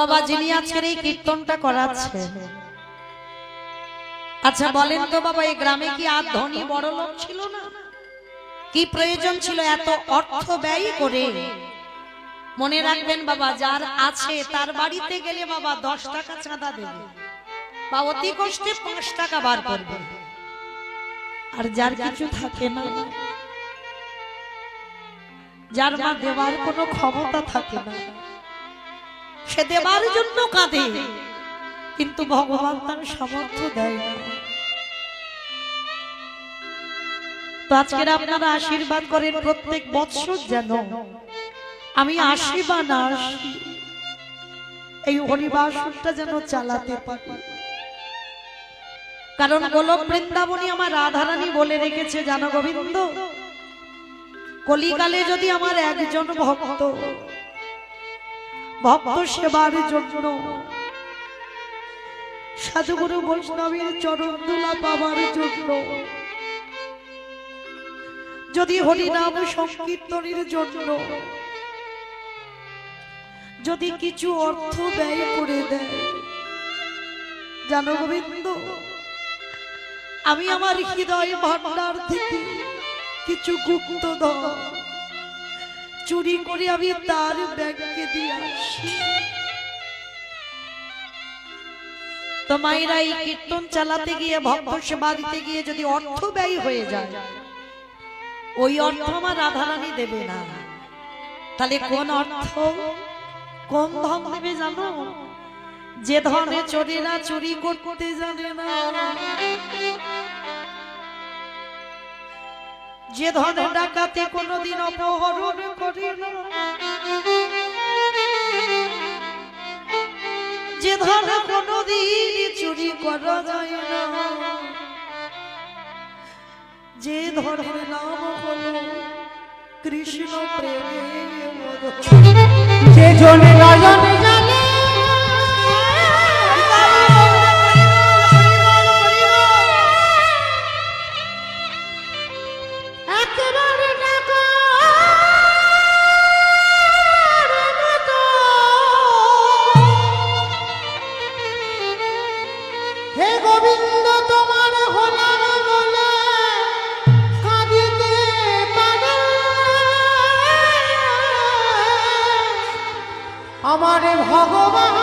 বাবা যিনি আজকের এই কীর্তনটা করাচ্ছে আচ্ছা বলেন তো বাবা, এই গ্রামে কি আর ধনী বড় লোক ছিল না? কি প্রয়োজন ছিল এত অর্থ ব্যয় করে? মনে রাখবেন বাবা, যার আছে তার বাড়িতে গেলে বাবা দশ টাকা চাঁদা দেবে। বা অতি কষ্টে পাঁচ টাকা বার করবে। আর যার কিছু থাকে না, যার মা দেওয়ার কোনো ক্ষমতা থাকে না। সে দেবার জন্য কাঁদে। কিন্তু ভগবান তার সামর্থ্য দেয় না। আজকের আপনারা আশীর্বাদ করেন প্রত্যেক বৎসর যেন আমি এই হরিবাসনটা যেন চালাতে পারি। কারণ গোলক বৃন্দাবনী আমার রাধারানী বলে রেখেছে, জানো গোবিন্দ? কলিকালে যদি আমার একজন ভক্ত ভক্ত সেবার জন্য। সাধুগুরু বৈষ্ণবীর চরণ দোলা পাবার জন্য। যদি হরিনাম সংকীর্তনের জন্য। যদি কিছু অর্থ ব্যয় করে দেয়। জানো গোবিন্দ, আমি আমার হৃদয় ভান্ডার থেকে কিছু গুপ্ত ধন চুরি করে আমি তার ব্যাংকে দিয়ে আসি। তো মায়েরা এই কীর্তন চালাতে গিয়ে, ভক্ত সেবা দিতে গিয়ে যদি অর্থ ব্যয় হয়ে যায়, ওই অর্থ আমার রাধারানী দেবে না। তাহলে কোন অর্থ? কোন ধন দেবে জানো? যে ধনে চোরেরা চুরি করতে জানে না। যে ধনে ডাকাতে কোনোদিন অপহরণ করে না যে ধনে কোনোদিন চুরি করা যায় না। যে ধর্মের নাম হলো কৃষ্ণ প্রেমে যে জনে নয়ন আমার ভগবান